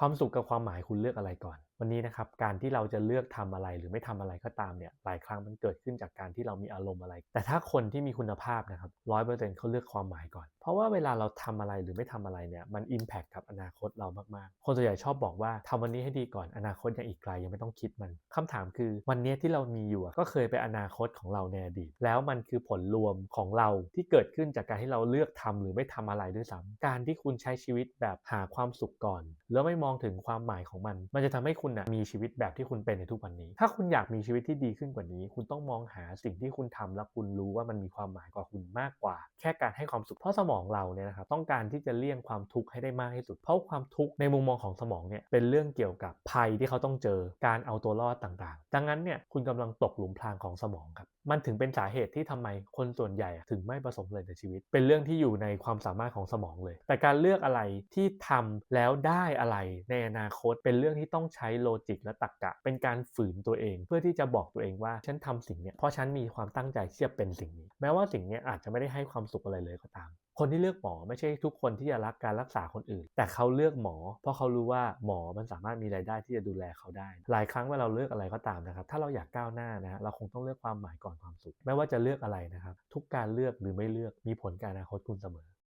ความสุขกับความหมายคุณเลือกอะไรก่อน วันนี้นะครับการที่เราจะเลือกทำอะไรหรือไม่ทำอะไรก็ตามเนี่ยหลายครั้งมันเกิดขึ้นจากการที่เรามีอารมณ์อะไร แต่ถ้าคนที่มีคุณภาพนะครับร้อยเปอร์เซ็นต์เขาเลือกความหมายก่อน เพราะว่าเวลาเราทำอะไรหรือไม่ทำอะไรเนี่ยมันอิมแพคกับอนาคตเรามากๆ คนส่วนใหญ่ชอบบอกว่าทำวันนี้ให้ดีก่อนอนาคตยังอีกไกลยังไม่ต้องคิดมันคำถามคือวันนี้ที่เรามีอยู่ก็เคยเป็นอนาคตของเราในอดีตแล้วมันคือผลรวมของเราที่เกิดขึ้นจากการที่เราเลือกทำหรือไม่ทำอะไรด้วยซ้ำการที่คุณใช้ชีวิตแบบหาความสุขก่อน แล้วไม่มองถึงความหมายของมัน มันจะทำให้คุณนะมีชีวิตแบบที่คุณเป็นในทุกวันนี้ ถ้าคุณอยากมีชีวิตที่ดีขึ้นกว่านี้ คุณต้องมองหาสิ่งที่คุณทำแล้วคุณรู้ว่ามันมีความหมายกว่าคุณมากกว่า แค่การให้ความสุขเพราะสมองเราเนี่ยนะครับต้องการที่จะเลี่ยงความทุกข์ให้ได้มากที่สุด เพราะความทุกข์ในมุมมองของสมองเนี่ยเป็นเรื่องเกี่ยวกับภัยที่เขาต้องเจอการเอาตัวรอดต่างๆ ดังนั้นเนี่ยคุณกำลังตกหลุมพรางของสมองครับมันถึงเป็นสาเหตุที่ทำไมคนส่วนใหญ่ถึงไม่ประสบเลยในชีวิต เป็นเรื่องที่อยู่ในความสามารถของสมองเลย แต่การเลือกอะไรที่ทำแล้วได้อะไรในอนาคตเป็นเรื่องที่ต้องใช้โลจิกและตรรกะ เป็นการฝืนตัวเอง เพื่อที่จะบอกตัวเองว่าฉันทำสิ่งเนี้ยเพราะฉันมีความตั้งใจที่จะเป็นสิ่งนี้ แม้ว่าสิ่งเนี้ยอาจจะไม่ได้ให้ความสุขอะไรเลยก็ตาม คนที่เลือกหมอไม่ใช่ทุกคนที่จะรักการรักษาคนอื่น แต่เขาเลือกหมอ เพราะเขารู้ว่าหมอมันสามารถมีรายได้ที่จะดูแลเขาได้ หลายครั้งเมื่อเราเลือกอะไรก็ตามนะครับ ถ้าเราอยากก้าวหน้านะฮะเราคงต้องเลือกความหมายก่อนความสุข ไม่ว่าจะเลือกอะไรนะครับ ทุกการเลือกหรือไม่เลือกมีผลกับอนาคตคุณเสมอ